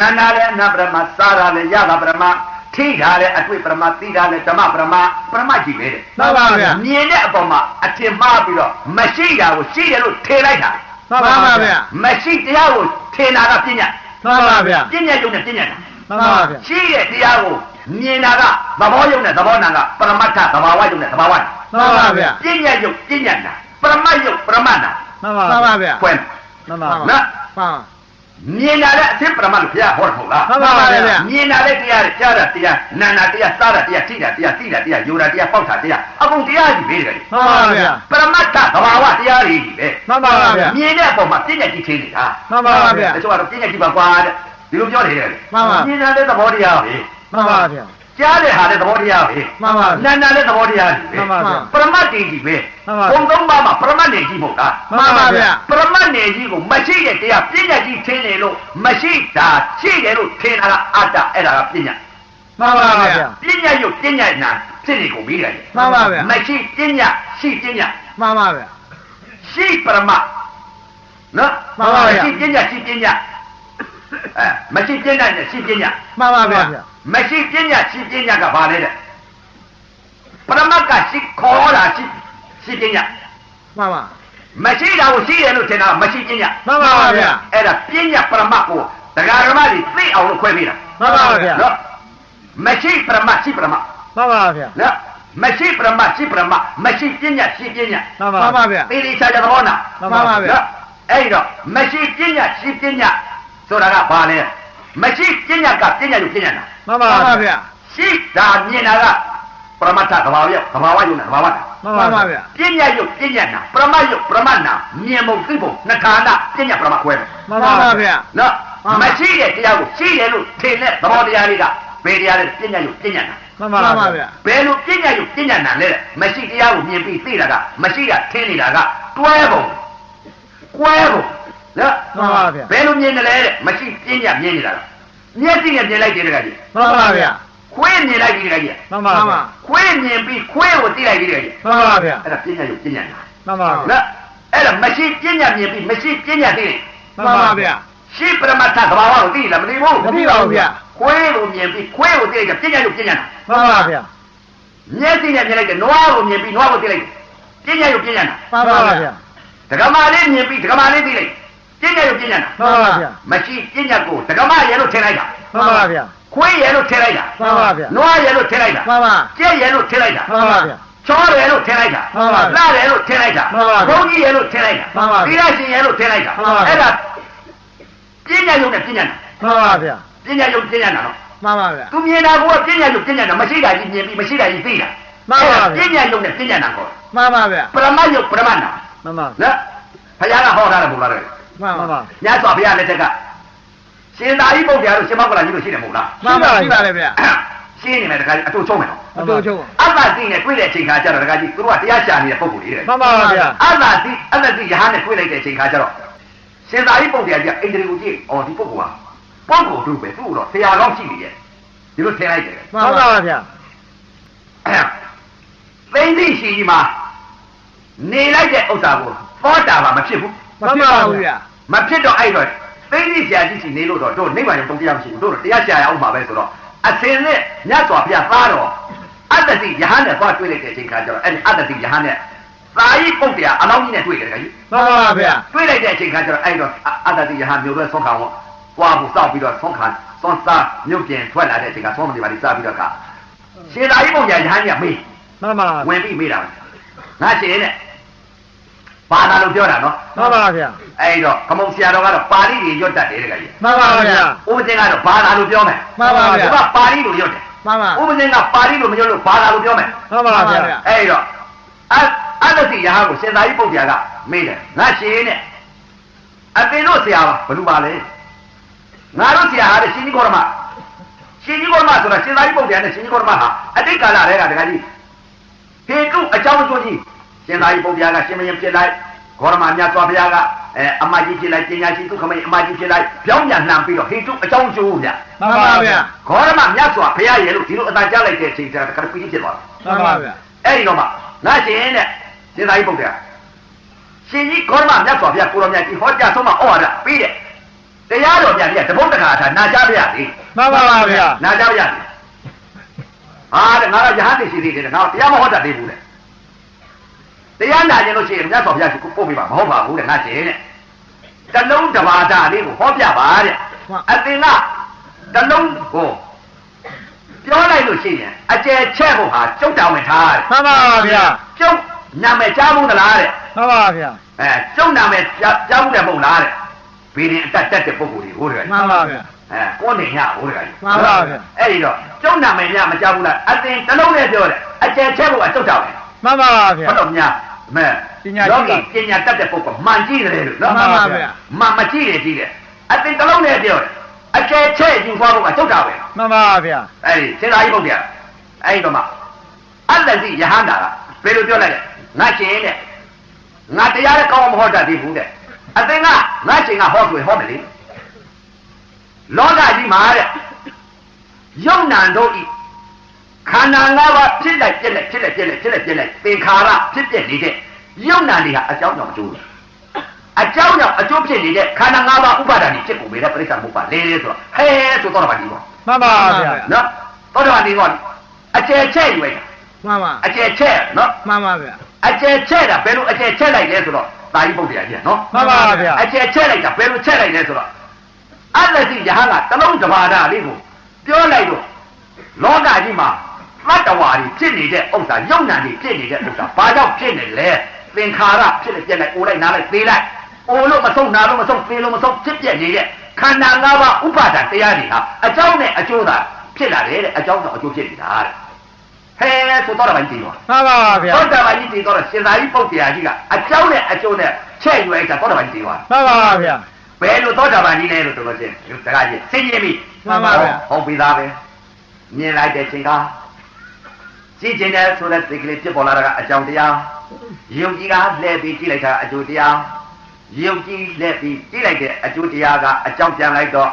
နာနာလည်းအနပရမစားတာလည်းရတာပရမထိတာလည်းအတွေ့ပရမသိတာလည်းဓမ္မပရမပရမကြီးပဲတဲ့မှန်ပါဗျာမြင်တဲ့အပေါ်မှာအထင်မှားပြီးတော့မရှိတာကိုရှိတယ်လို့ထင်လိုက်တာမှန်ပါဗျာမရှိတရားကိုထင်တာကပညာမှန်ပါဗျာပညာယုံနဲ့ပညာနာမှန်ပါဗျာရှိတဲ့တရားကိုမြင်တာကသဘောယုံနဲ့သဘောနာကပရမတ္ထသဘာဝယုံနဲ့သဘာဝနာမှန်ပါဗျာပညာယုံပညာနာပရမတ်ယုံပရမတ်နာမှန်ပါမှန်ပါဗျာဖွင့်မှန်ပါနော်မှန် မြင်တာလည်းအသင်ပရမတ်လို့ဘုရားဟောတယ်မဟုတ်လားမှန်ပါဗျာမြင်တာလည်းတရားတယ်ကြားတာတရားနာတာတရားစားတာတရားထိတာတရားသိတာတရားယူတာတရားပေါက်တာတရားအကုန်တရားကြီးပဲတကယ်မှန်ပါဗျာပရမတ်ထသဘာဝတရားတွေကြီးပဲမှန်ပါဗျာမြင်တဲ့အပေါ်မှာပညာကြီးထင်းနေတာမှန်ပါဗျာတချို့ကတော့ပညာကြီးပါကွာတဲ့ဒီလိုပြောနေတယ်မှန်ပါမြင်တာလည်းသဘောတရားပဲမှန်ပါဗျာ ကြားတဲ့ဟာလည်းသဘောတရားပဲမှန်ပါဗျာနာနာလည်းသဘောတရားကြီးပဲမှန်ပါဗျာပရမတ်တင်ကြီးပဲမှန်ပါဘုံသုံးပါးမှာပရမတ်နေကြီးမဟုတ်လားမှန်ပါဗျာပရမတ်နေကြီးကိုမရှိတဲ့တရားပညာကြီးထင်းနေလို့မရှိတာရှိတယ်လို့ထင်တာကအတ္တအဲ့ဒါကပညာမှန်ပါဗျာပညာယုတ်ပညာနာဖြစ်နေကုန်ပြီလေမှန်ပါဗျာမရှိပညာရှိပညာမှန်ပါဗျာရှိပရမတ်နော်မှန်ပါဗျာရှိပညာရှိပညာအဲမရှိပညာနဲ့ရှိပညာမှန်ပါဗျာ မရှိပညာရှိပညာကဘာလဲတဲ့ပရမတ်ကရှိခေါ်တာရှိရှိပညာမှန်ပါမရှိတာကိုရှိတယ်လို့ထင်တာမရှိပညာမှန်ပါဗျာအဲ့ဒါပညာပရမတ်ကိုတရားဓမ္မတွေသိအောင်လို့ခွဲပေးတာမှန်ပါဗျာနော်မရှိပရမတ်ရှိပရမတ်မှန်ပါဗျာနော်မရှိပရမတ်ရှိပရမတ်မရှိပညာရှိပညာမှန်ပါမှန်ပါဗျာသိလိချာတဲ့သဘောနာမှန်ပါဗျာနော်အဲ့ဒီတော့မရှိပညာရှိပညာဆိုတာကဘာလဲမရှိပညာကပညာလို့ပညာနာ မှန်ပါဗျာရှိတာမြင်တာကပရမတ္ထသဘာဝယသဘာဝယုံနဲ့သဘာဝနာမှန်ပါဗျာပညာယုတ်ပညာနာပရမယုတ်ပရမနာမြင်မှုသိဖို့နှစ်ခါနာပညာပရမခွဲတယ်မှန်ပါဗျာနော်မှန်ပါမရှိတဲ့တရားကိုရှိတယ်လို့ထင်တဲ့သဘောတရားလေးကဘယ်တရားလဲပညာယုတ်ပညာနာမှန်ပါဗျာဘယ်လိုပညာယုတ်ပညာနာလဲတဲ့မရှိတရားကိုမြင်ပြီးသိတာကမရှိတာထင်နေတာကတွဲပုံကွဲပုံနော်မှန်ပါဗျာဘယ်လိုမြင်တယ်လဲတဲ့မရှိပညာမြင်နေတာက မျက်စိနဲ့မြင်လိုက်တယ်တကကြီးမှန်ပါဗျာခွေးမြင်လိုက်ပြီတကကြီးမှန်ပါဗျာခွေးမြင်ပြီးခွေးကိုသိလိုက်ပြီတကကြီးမှန်ပါဗျာအဲ့ဒါပညာယုတ်ပညာနာမှန်ပါဗျာနော်အဲ့ဒါမရှိပညာမြင်ပြီးမရှိပညာသိတယ်မှန်ပါဗျာရှိပရမတ္ထသဘာဝကိုသိလားမသိဘူးမသိပါဘူးဗျာခွေးကိုမြင်ပြီးခွေးကိုသိလိုက်တယ်ပညာယုတ်ပညာနာမှန်ပါဗျာမျက်စိနဲ့မြင်လိုက်တယ်နွားကိုမြင်ပြီးနွားကိုသိလိုက်တယ်ပညာယုတ်ပညာနာမှန်ပါဗျာဒကမာလေးမြင်ပြီးဒကမာလေးသိလိုက် ပညာယုတ်ပညာနာမှန်ပါဗျာမရှိပညာကိုဒကမာရဲ့လို့ထင်လိုက်တာမှန်ပါဗျာခွေးရဲ့လို့ထင်လိုက်တာမှန်ပါဗျာနွားရဲ့လို့ထင်လိုက်တာမှန်ပါကြက်ရဲ့လို့ထင်လိုက်တာမှန်ပါဗျာချောတယ်လို့ထင်လိုက်တာမှန်ပါဗျာလာတယ်လို့ထင်လိုက်တာမှန်ပါဗျာဘုန်းကြီးရဲ့လို့ထင်လိုက်တာမှန်ပါဗျာသီလရှင်ရဲ့လို့ထင်လိုက်တာမှန်ပါဗျာအဲ့ဒါပညာယုတ်နဲ့ပညာနာမှန်ပါဗျာပညာယုတ်ပညာနာနော်မှန်ပါဗျာသူမြင်တာကပညာယုတ်ပညာနာမရှိတာကြီးမြင်ပြီးမရှိတာကြီးသိတာမှန်ပါဗျာအဲ့ဒါပညာယုတ်နဲ့ပညာနာခေါ်မှန်ပါဗျာပရမတ်ယုတ်ပရမတ်နာမှန်ပါနော်ဘုရားကဟောထားတယ်မဟုတ်လားတဲ့ မှန်ပါညစွာဘုရားလက်ထက်ကရှင်သာရိပုတ္တရာတို့ရှင်မောက္ကလကြီးတို့ရှိတယ်မဟုတ်လားမှန်ပါရှိပါလေဗျာရှင်းနေမယ်တခါကြီးအတူချုံးမယ်နော်အတူချုပ်အတ္တသိနဲ့တွေ့တဲ့အချိန်ခါကျတော့တခါကြီးသူတို့ကတရားရှာနေတဲ့ပုံကိုယ်လေးတဲ့မှန်ပါဗျာအတ္တသိအတ္တသိရဟန်းနဲ့တွေ့လိုက်တဲ့အချိန်ခါကျတော့ရှင်သာရိပုတ္တရာကြီးအိန္ဒြေကိုကြည့်အော်ဒီပုဂ္ဂိုလ်ဟာပုဂ္ဂိုလ်တို့ပဲသူ့တော့ဆရာကောင်းရှိနေရဲ့ဒီလိုထင်လိုက်တယ်မှန်ပါဗျာသိသိရှိကြီးမှာနေလိုက်တဲ့ဥစ္စာကိုသောတာပန်မဖြစ်ဘူး မဖြစ်ပါဘူးဗျာမဖြစ်တော့အဲ့တော့သိသိဆရာကြီးရှိနေလို့တော့တို့နိဗ္ဗာန်ရောက်တော့တရားမရှိဘူးတို့တော့တရားရှာရအောင်ပါပဲဆိုတော့အစင်နဲ့မြတ်စွာဘုရားသားတော်အတ္တတိယဟန်နဲ့သွားတွေ့လိုက်တဲ့အချိန်ခါကျတော့အဲ့ဒီအတ္တတိယဟန်နဲ့သာယိပုတ်တရားအလောင်းကြီးနဲ့တွေ့ကြတယ်ခင်ဗျမှန်ပါဗျာတွေ့လိုက်တဲ့အချိန်ခါကျတော့အဲ့တော့အတ္တတိယဟန်မျိုးတွေဆုံးခံတော့ွားဖို့စောက်ပြီးတော့ဆုံးခံဆုံးစားမြုပ်ပြင်ထွက်လာတဲ့အချိန်ကဆုံးမနေပါလိစပြီးတော့ကရှင်သာယိပုတ်တရားယဟန်ကြီးမေးမှန်ပါဝင်ပြီးမေးတာငါရှင်နဲ့ ဘာသာလို့ပြောတာနော်မှန်ပါဗျာအဲ့တော့ခမုံဆရာတော်ကတော့ပါဠိတွေရွတ်တတ်တယ်တကကြီးမှန်ပါဗျာဥပဇင်ကတော့ဘာသာလို့ပြောမယ်မှန်ပါဗျာသူကပါဠိလို့ရွတ်တယ်မှန်ပါဥပဇင်ကပါဠိလို့မရွတ်လို့ဘာသာလို့ပြောမယ်မှန်ပါဗျာအဲ့တော့အအတ္တတိယဟကိုရှင်သာရိပုတ္တရာကမေးတယ်ငါရှင်နဲ့အသင်တို့ဆရာပါဘယ်လိုပါလဲငါတို့ဆရာဟာတဲ့ရှင်ကြီးကောရမရှင်ကြီးကောရမဆိုတာရှင်သာရိပုတ္တရာနဲ့ရှင်ကြီးကောရမဟာအတိတ်ကာလတည်းကတကကြီးဟေတုအကြောင်းအကျိုးကြီး ရှင်သာရိပုတ္တရာကရှင်မင်းဖြစ်လိုက်ကောရမမြတ်စွာဘုရားကအဲအမကြီးဖြစ်လိုက်ပညာရှိသူခမိန်အမကြီးဖြစ်လိုက်ပြောင်းပြန်လှန်ပြီးတော့ဟေတုအကြောင်းအကျိုးဗျာမှန်ပါဗျာဂေါရမမြတ်စွာဘုရားရဲ့လို့ဒီလိုအတန်ကြားလိုက်တဲ့အချိန်ကျတော့တခါတပီးဖြစ်သွားတာမှန်ပါဗျာအဲ့ဒီတော့မှငါရှင်တဲ့ရှင်သာရိပုတ္တရာရှင်ကြီးဂေါရမမြတ်စွာဘုရားကိုရောမြတ်ကြီးဟောကြားဆုံးမဩဝါဒပြီးတဲ့တရားတော်ပြန်ပြတပုတ်တခါထားနာကြပြရစီမှန်ပါပါဗျာနာကြပြရစီဟာတဲ့ငါကရဟန်းသိရှိသေးတယ်ငါတရားမဟုတ်တတ်သေးဘူးတဲ့ တရားနာကျင်လို့ရှိရင်မြတ်စွာဘုရားကိုပို့ပြပါမဟုတ်ပါဘူးတဲ့ငါရှင်တဲ့တလုံးတဘာတာလေးကိုဟောပြပါတဲ့အသင်ကတလုံးကိုပြောလိုက်လို့ရှိရင်အကျယ်ချက်ဖို့ဟာကျုပ်တောင်းဝင်ထားတဲ့မှန်ပါပါဗျာကျုပ်နာမည်ကြားဘူးသလားတဲ့မှန်ပါဗျာအဲကျုပ်နာမည်ကြားဘူးတယ်မဟုတ်လားတဲ့ဘီရင်အတက်တက်တဲ့ပုံကိုယ်ကြီးဟိုတကယ်မှန်ပါဗျာအဲကိုနေညဟိုတကယ်မှန်ပါဗျာအဲ့ဒီတော့ကျုပ်နာမည်ညမကြားဘူးလားအတင်တစ်လုံးနဲ့ပြောတယ်အကျယ်ချက်ဖို့ကကျုပ်တောင်းတယ်မှန်ပါပါဗျာဘတ်တော်များအ မဲပညာရှိပါလောကီပညာတတ်တဲ့ပုဂ္ဂိုလ်မှန်ကြည့်တယ်လို့နော်မှန်ပါဗျာမှန်မကြည့်တယ်ကြည့်တယ်အတင်တစ်လုံးနဲ့ပြောတယ်အကျယ်ချက်ယူသွားဖို့ကကျုပ်တောင်းတယ်မှန်ပါဗျာအဲ့ဒီစေသာကြီးပုတ်တယ်အဲ့ဒီတော့မှအလ္လစီယဟန္တာကဘယ်လိုပြောလိုက်လဲငါရှင်တဲ့ငါတရားလည်းကောင်းမဟောတတ်သေးဘူးတဲ့အသင်ကငါရှင်ကဟောဆိုရင်ဟောမယ်လေလောကကြီးမှာတဲ့ယုံနံတို့ဤ ခန္ဓာ၅ပါးဖြစ်လိုက်ပြက်လိုက်ဖြစ်လိုက်ပြက်လိုက်ဖြစ်လိုက်ပြက်လိုက်သင်္ခါရဖြစ်ပြက်နေတဲ့ယုံနံတွေဟာအကြောင်းကြောင့်အကျိုးပဲအကြောင်းကြောင့်အကျိုးဖြစ်နေတဲ့ခန္ဓာ၅ပါးဥပါဒဏ်ဖြစ်ကုန်ပြီတဲ့ပြိဿမှုပါလေလေဆိုတော့ဟဲဆိုတော့ပါဒီပေါ့မှန်ပါဗျာနော်သောတာပန်ဒီကောအကျယ်ချဲ့ယူလိုက်တာမှန်ပါအကျယ်ချဲ့နော်မှန်ပါဗျာအကျယ်ချဲ့တာဘယ်လိုအကျယ်ချဲ့လိုက်လဲဆိုတော့တာကြီးပုတ်တရားကြီးနော်မှန်ပါဗျာအကျယ်ချဲ့လိုက်တာဘယ်လိုချဲ့လိုက်လဲဆိုတော့အတ္တတိယဟန်ကတလုံးတစ်ပါးတာလေးကိုပြောလိုက်တော့လောကကြီးမှာမ တ္တဝါတွေဖြစ်နေတဲ့ဥစ္စာယုံနာတွေဖြစ်နေတဲ့ဥစ္စာဘာကြောင့်ဖြစ်နေလဲသင်္ခါရဖြစ်နေပြက်လိုက်အိုးလိုက်နားလိုက်သေးလိုက်အိုးလို့မဆုံးနားလို့မဆုံးသေးလို့မဆုံးဖြစ်ပြက်နေတဲ့ခန္ဓာ၅ပါးဥပါဒတရားတွေဟာအကြောင်းနဲ့အကျိုးသာဖြစ်လာတယ်တဲ့အကြောင်းကြောင့်အကျိုးဖြစ်နေတာတဲ့ဟဲဆိုတော့ဗန်တီပါမှန်ပါဗျာသောတာပန်ကြီးတည်တော့ရှင်သာကြီးပုတ်တရားကြီးကအကြောင်းနဲ့အကျိုးနဲ့ချဲ့ယူလိုက်တာသောတာပန်ကြီးတည်သွားမှန်ပါဗျာဘယ်လိုသောတာပန်ကြီးလဲလို့တော်တော်ချင်းတကားကြီးသိရင်ပြီမှန်ပါဗျာဟုတ်ပြီသားပဲမြင်လိုက်တဲ့ချိန်က ကြည့်ခြင်းနဲ့ဆိုတဲ့စိတ်ကလေးဖြစ်ပေါ်လာတာကအကြောင်းတရားယုံကြည်ကလှည့်ပြီးကြည့်လိုက်တာအကျိုးတရားယုံကြည်လှည့်ပြီးကြည့်လိုက်တဲ့အကျိုးတရားကအကြောင်းပြန်လိုက်တော့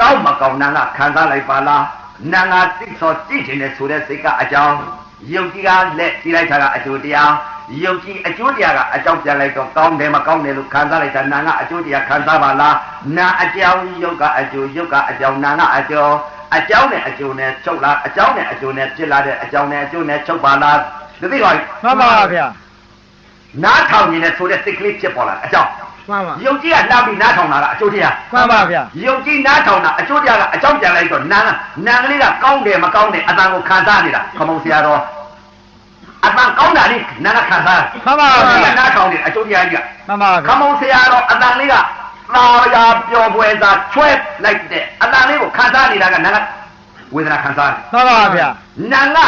ကောင်းမကောင်းနာကခံစားလိုက်ပါလားနာငါသိသောကြည့်ခြင်းနဲ့ဆိုတဲ့စိတ်ကအကြောင်းယုံကြည်ကလက်ကြည့်လိုက်တာကအကျိုးတရားယုံကြည်အကျိုးတရားကအကြောင်းပြန်လိုက်တော့ကောင်းတယ်မကောင်းတယ်လို့ခံစားလိုက်တာနာငါအကျိုးတရားခံစားပါလားနာအကြောင်းယုတ်ကအကျိုးယုတ်ကအကြောင်းနာငါအကျိုး အကြောင်းနဲ့အကျိုးနဲ့ချုပ်လာအကြောင်းနဲ့အကျိုးနဲ့ဖြစ်လာတဲ့အကြောင်းနဲ့အကျိုးနဲ့ချုပ်ပါလားဒီသိပါ့မှန်ပါဗျာနားထောင်နေတဲ့ဆိုတဲ့စိတ်ကလေးဖြစ်ပေါ်လာအကြောင်းမှန်ပါယုံကြည်ကလှမ်းပြီးနားထောင်တာကအကျိုးတရားမှန်ပါဗျာယုံကြည်နားထောင်တာအကျိုးတရားကအကြောင်းပြန်လိုက်တော့နာကနာကလေးကကောင်းတယ်မကောင်းတယ်အတန်ကိုခံစားနေတာခမုံဆရာတော်အတန်ကောင်းတာလေးနာကခံစားမှန်ပါဒီဗျာကနားထောင်တယ်အကျိုးတရားကြီးကမှန်ပါခဗျာမုံဆရာတော်အတန်လေးက သာယာပျော်ပွဲသာချွဲလိုက်တဲ့အတန်လေးကိုခံစားနေတာကနာကဝေဒနာခံစားတယ်မှန်ပါဗျာနာက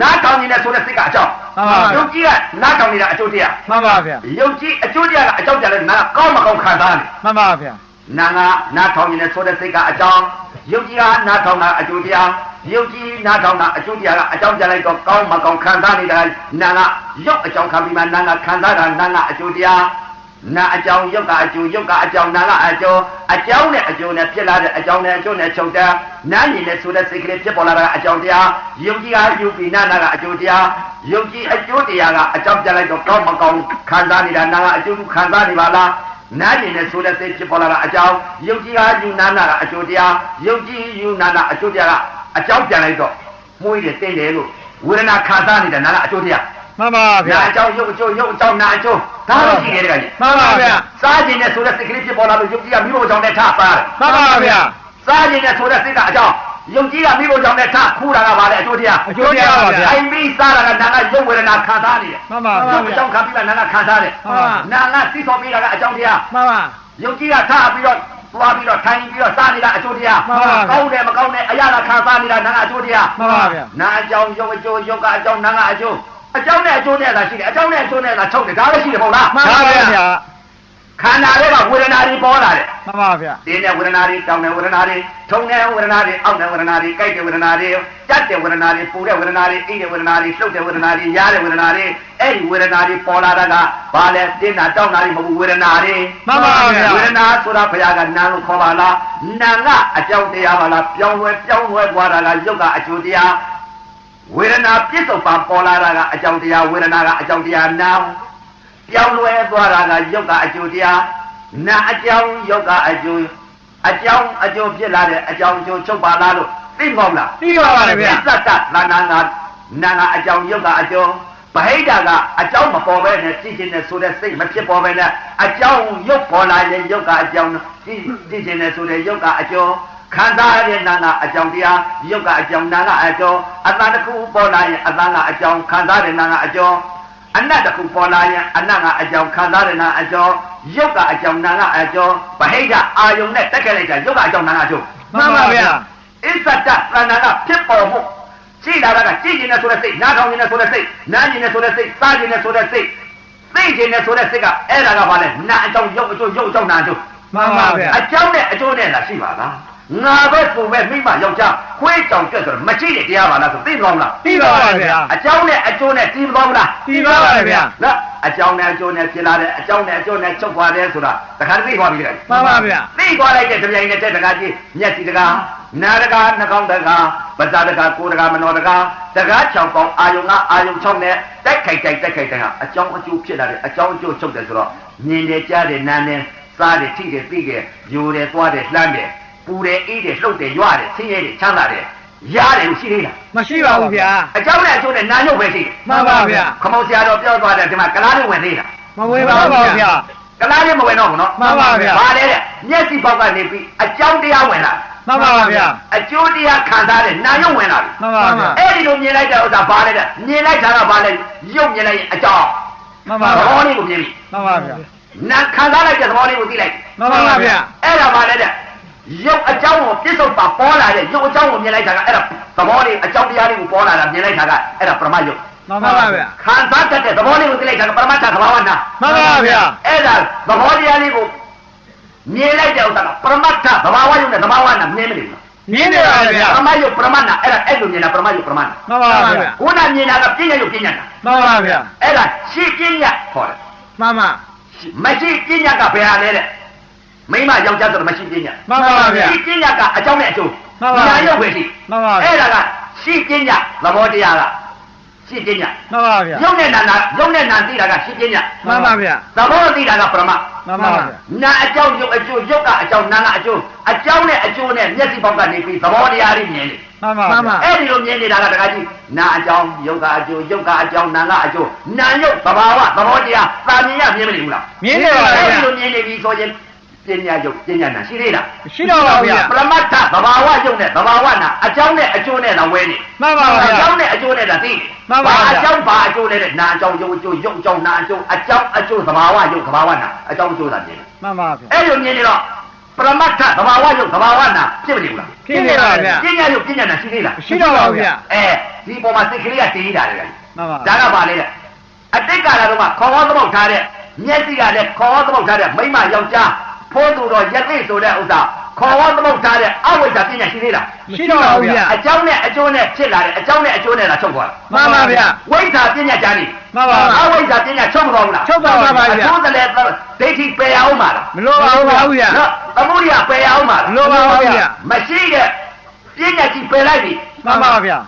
နားထောင်နေတဲ့ဆိုတဲ့စိတ်ကအကြောင်းမှန်ပါယုံကြည်ကနားထောင်နေတာအကျိုးတရားမှန်ပါဗျာယုံကြည်အကျိုးတရားကအကြောင်းပြန်လဲနာကကောင်းမကောင်းခံစားတယ်မှန်ပါဗျာနာငါနားထောင်နေတဲ့ဆိုတဲ့စိတ်ကအကြောင်းယုတ်ကြီးကနားထောင်တာအကျိုးတရားယုတ်ကြီးနားထောင်တာအကျိုးတရားကအကြောင်းပြန်လိုက်တော့ကောင်းမကောင်းခံစားနေတာနာငါရုပ်အကြောင်းခံပြီးမှနာငါခံစားတာနာငါအကျိုးတရား နာအကြောင်းယုတ်ကအကျိုးယုတ်ကအကြောင်းနာကအကျိုးအကြောင်းနဲ့အကျိုးနဲ့ဖြစ်လာတဲ့အကြောင်းနဲ့အကျိုးနဲ့ချုပ်တဲ့နာညီနဲ့ဆိုတဲ့စိတ်ကလေးဖြစ်ပေါ်လာတာအကြောင်းတရားယုတ်ကြီးကယူပြီးနာနာကအကျိုးတရားယုတ်ကြီးအကျိုးတရားကအကြောင်းပြန်လိုက်တော့ကောင်းမကောင်းခံစားနေတာနာငါအကျိုးခံစားနေပါလားနားကျင်တဲ့ဆိုတဲ့စိတ်ဖြစ်ပေါ်လာတာအကြောင်းယုတ်ကြီးကယူနာနာကအကျိုးတရားယုတ်ကြီးယူနာနာအကျိုးတရားကအကြောင်းပြန်လိုက်တော့မှုရည်တင်းတယ်လို့ဝေဒနာခံစားနေတဲ့နာကအကျိုးတရား မှန်ပါဗျာနာအကြောင်းယုတ်အကျိုးယုတ်အကြောင်းနာအကျိုးဒါလို့ရှိတယ်တကကြီးမှန်ပါဗျာစားကျင်တဲ့ဆိုတဲ့စိတ်ကလေးဖြစ်ပေါ်လာလို့ယုတ်ကြီးကမိဖို့ကြောင့်နဲ့ထစားတယ်မှန်ပါဗျာစားကျင်တဲ့ဆိုတဲ့စိတ်ကအကြောင်းယုတ်ကြီးကမိဖို့ကြောင့်နဲ့ထခူးတာကပါလေအကျိုးတရားအကျိုးတရားပါဗျာအိမ်ပြီးစားတာကနာကယုတ်ဝေဒနာခံစားနေတယ်မှန်ပါယုဗျာတ်အကြောင်းခံပြီးမှနာကခံစားတယ်မှန်ပါနာကသိစောပြီးတာကအကြောင်းတရားမှန်ပါယုံကြည်ကထားပြီးတော့သွားပြီးတော့ထိုင်ပြီးတော့စားနေတာအကျိုးတရားမှန်ပါဗျာကောင်းတယ်မကောင်းတယ်အရာကခံစားနေတာနာကအကျိုးတရားမှန်ပါဗျာနာအကြောင်းယုံအကျိုးယုတ်ကအကြောင်းနာကအကျိုး အကြောင်းနဲ့အကျိုးနဲ့သာရှိတယ်အကြောင်းနဲ့အကျိုးနဲ့သာချုပ်တယ်ဒါလည်းရှိတယ်မဟုတ်လားမှန်ပါဗျာခန္ဓာတွေကဝေဒနာတွေပေါ်လာတယ်မှန်ပါဗျာတင်းတဲ့ဝေဒနာတွေတောင်းတဲ့ဝေဒနာတွေထုံတဲ့ဝေဒနာတွေအောက်တဲ့ဝေဒနာတွေကြိုက်တဲ့ဝေဒနာတွေကြက်တဲ့ဝေဒနာတွေပူတဲ့ဝေဒနာတွေအိတ်တဲ့ဝေဒနာတွေလှုပ်တဲ့ဝေဒနာတွေရားတဲ့ဝေဒနာတွေအဲ့ဒီဝေဒနာတွေပေါ်လာတာကဘာလဲတင်းတာတောင်းတာတွေမဟုတ်ဘူးဝေဒနာတွေမှန်ပါဗျာဝေဒနာဆိုတာဘုရားကနာလို့ခေါ်ပါလားနာကအကြောင်းတရားပါလားပြောင်းလဲပြောင်းလဲသွားတာကယုတ်ကအကျိုးတရား ဝေဒနာပြစ္ဆုတ်ပါပေါ်လာတာကအကြောင်းတရားဝေဒနာကအကြောင်းတရားနာပြောင်းလဲသွားတာကယုတ်ကအကျိုးတရားနာအကြောင်းယောဂအကျိုးအကြောင်းအကျိုးဖြစ်လာတဲ့အကြောင်းအကျိုးချုပ်ပါလားလို့သိမဟုတ်လားသိပါပါတယ်ဗျာသတ္တလာနာနာနာနာအကြောင်းယောဂအကျိုးဗဟိတကအကြောင်းမပေါ်ပဲနဲ့ကြည့်ခြင်းနဲ့ဆိုတဲ့စိတ်မဖြစ်ပေါ်ပဲနဲ့အကြောင်းရုပ်ပေါ်လာရင်ယောဂအကြောင်းကြည့်ကြည့်ခြင်းနဲ့ဆိုတဲ့ယောဂအကျိုး ခံစားရတဲ့နာနာအကြောင်းတရားယောဂအကြောင်းနာနာအကျိုးအတ္တတစ်ခုပေါ်လာရင်အတ္တကအကြောင်းခံစားတဲ့နာနာအကျိုးအနတ်တစ်ခုပေါ်လာရင်အနတ်ကအကြောင်းခံစားတဲ့နာအကျော်ယုတ်ကအကြောင်းနာကအကျော်ဗဟိတအာယုံနဲ့တက်ခဲ့လိုက်တာယုတ်ကအကြောင်းနာကအကျော်မှန်ပါဗျာအစ္ဆတသဏ္ဍာန်ကဖြစ်ပေါ်မှုရှိလာတာကကြည်ကျင်နေဆိုတဲ့စိတ်နားထောင်နေဆိုတဲ့စိတ်နားကျင်နေဆိုတဲ့စိတ်စားကျင်နေဆိုတဲ့စိတ်သိကျင်နေဆိုတဲ့စိတ်ကအဲ့ဒါကဘာလဲနာအကြောင်းယုတ်အကျိုးယုတ်အကြောင်းနာအကျိုးမှန်ပါဗျာအကြောင်းနဲ့အကျိုးနဲ့လားရှိပါလား ငါပဲပုံပဲမိမယောက်ျားခွေးကြောင်ကြက်ဆိုတော့မရှိတဲ့တရားပါလားဆိုသိမလားသိပါပါဗျာအကြောင်းနဲ့အကျိုးနဲ့သိမလားလားသိပါပါဗျာနော်အကြောင်းနဲ့အကျိုးနဲ့ဖြစ်လာတဲ့အကြောင်းနဲ့အကျိုးနဲ့ချုပ်သွားတယ်ဆိုတာတခါသိသွားပြီလေမှန်ပါဗျာသိသွားလိုက်တဲ့တပြိုင်နက်တည်းတကားကြီးမျက်စိတကားနားတကားနှာခေါင်းတကားပါးစပ်တကားကိုယ်တကားမနောတကားတကား၆ပေါင်းအာယုံကအာယုံ၆နဲ့တိုက်ခိုက်တိုက်တိုက်ခိုက်တိုက်ဟာအကြောင်းအကျိုးဖြစ်လာတဲ့အကြောင်းအကျိုးချုပ်တယ်ဆိုတော့မြင်တယ်ကြားတယ်နားတယ်စားတယ်ထိတယ်သိတယ်ယူတယ်သွားတယ်လှမ်းတယ် ပူတယ်အေးတယ်လှုပ်တယ်ရွတယ်ဆင်းရဲတယ်ချမ်းသာတယ်ရတယ်လို့ရှိသေးလားမရှိပါဘူးဗျာအကြောင်းနဲ့အကျိုးနဲ့နာညုတ်ပဲရှိတယ်မှန်ပါဗျာခမောဆရာတော်ပြောသွားတယ်ဒီမှာကလားလေးဝင်သေးတာမဝေပါဘူးဗျာကလားလေးမဝင်တော့ဘူးနော်မှန်ပါဗျာဘာလဲတဲ့မျက်စိပေါက်ကနေပြီးအကြောင်းတရားဝင်လာမှန်ပါဗျာအကျိုးတရားခံစားတဲ့နာယုတ်ဝင်လာပြီမှန်ပါဗျာအဲ့ဒီလိုမြင်လိုက်တဲ့ဥစ္စာဘာလဲတဲ့မြင်လိုက်တာကဘာလဲရုပ်မြင်လိုက်ရင်အကြောင်းမှန်ပါသဗျာဘောလေးကိုမြင်ပြီမှန်ပါဗျာနာခံစားလိုက်တဲ့သဘောလေးကိုသိလိုက်မှန်ပါဗျာအဲ့ဒါဘာလဲတဲ့ ရုပ်အကြောင်းကိုပြစ္ဆုတ်ပါပေါ်လာတဲ့ရုပ်အကြောင်းကိုမြင်လိုက်တာကအဲ့ဒါသဘောလေးအကြောင်းတရားလေးကိုပေါ်လာတာမြင်လိုက်တာကအဲ့ဒါပရမယုတ်မှန်ပါဗျာခံစားတတ်တဲ့သဘောလေးကိုသိလိုက်တာကပရမတ္ထသဘာဝနာမှန်ပါဗျာအဲ့ဒါသဘောတရားလေးကိုမြင်လိုက်တဲ့ဥစ္စာကပရမတ္ထသဘာဝယုတ်နဲ့သဘာဝနာမြင်မနေဘူးမြင်နေပါဗျာပရမယုတ်ပရမနာအဲ့ဒါအဲ့လိုမြင်တာပရမယုတ်ပရမနာမှန်ပါဗျာခုနမြင်တာကပြဉ္ညာယုတ်ပြဉ္ညာတာမှန်ပါဗျာအဲ့ဒါရှိပြဉ္ညာခေါ်တယ်မှန်ပါမရှိပြဉ္ညာကဘယ်ဟာလဲတဲ့ မိမယောက်ျားဆိုတော့မရှိပြဉ္ညာမှန်ပါဗျာရှိပြဉ္ညာကအကြောင်းနဲ့အကျိုးမှန်ပါညာယုတ်ပဲရှိမှန်ပါဗျာအဲ့ဒါကရှိပြဉ္ညာသဘောတရားကရှိပြဉ္ညာမှန်ပါဗျာယုတ်နဲ့နာနာယုတ်နဲ့နာသိတာကရှိပြဉ္ညာမှန်ပါဗျာသဘောသိတာကပရမမှန်ပါဗျာနာအကြောင်းယုတ်အကျိုးယုတ်ကအကြောင်းနာကအကျိုးအကြောင်းနဲ့အကျိုးနဲ့မျက်စိပေါက်ကနေပြီးသဘောတရားလေးမြင်နေမှန်ပါဗျာအဲ့ဒီလိုမြင်နေတာကတခါကြီးနာအကြောင်းယုတ်ကအကျိုးယုတ်ကအကြောင်းနာကအကျိုးနာယုတ်သဘာဝသဘောတရားသာမြင်ရမြင်မနေဘူးလားမြင်နေပါအဲ့ဗျာဒီလိုမြင်နေပြီဆိုရင် ပညာယုတ်ပညာနာရှိသေးလားရှိတော့ပါဗျာပရမတ္ထသဘာဝယုတ်နဲ့သဘာဝနာအကြောင်းနဲ့အကျိုးနဲ့လာဝဲနေမှန်ပါအဗျာကြောင်းနဲ့အကျိုးနဲ့လာသိမှန်ပါဗျာအကြောင်းဘာအကျိုးလဲတဲ့နာအကြောင်းယုတ်အကျိုးယုတ်အကြောင်းနာအကျိုးအကြောင်းအကျိုးသဘာဝယုတ်သဘာဝနာအကြောင်းအကျိုးသာမြင်တယ်မှန်ပါဗျာအဲ့လိုမြင်နေတော့ပရမတ္ထသဘာဝယုတ်သဘာဝနာဖြစ်မနေဘူးလားဖြစ်နေပါဗျာပညာယုတ်ပညာနာရှိသေးလားရှိတော့ပါဗျာအဲဒီပေါ်မှာစိတ်ကလေးကတည်နေတာလေမှန်ပါဒါကပါလေတဲ့အတိတ်ကာလတုန်းကခေါ်ဟောသမုတ်ထားတဲ့မျက်စိကလည်းခေါ်ဟောသမုတ်ထားတဲ့မိမယောက်ျား ဖိုးသူတော်ယသိဆိုတဲ့ဥစ္စာခေါ်ဟောသမုတ်ထားတဲ့အဝိဇ္ဇာပညာရှိသေးလားမရှိတော့ပါဘူးဗျာအကြောင်းနဲ့အကျိုးနဲ့ဖြစ်လာတဲ့အကြောင်းနဲ့အကျိုးနဲ့လာချုပ်သွားမှန်ပါဗျာဝိဇ္ဇာပညာကြားနေမှန်ပါအဝိဇ္ဇာပညာချုပ်မသွားဘူးလားချုပ်ပါပါဗျာအကျိုးတည်းဒိဋ္ဌိပယ်အောင်ပါလားမလိုပါဘူးဗျာနော်သမုဒိယပယ်အောင်ပါမလားလိုပါဘူးဗျာမရှိတဲ့ပညာကြီးပယ်လိုက်ပြီမှန်ပါဗျာ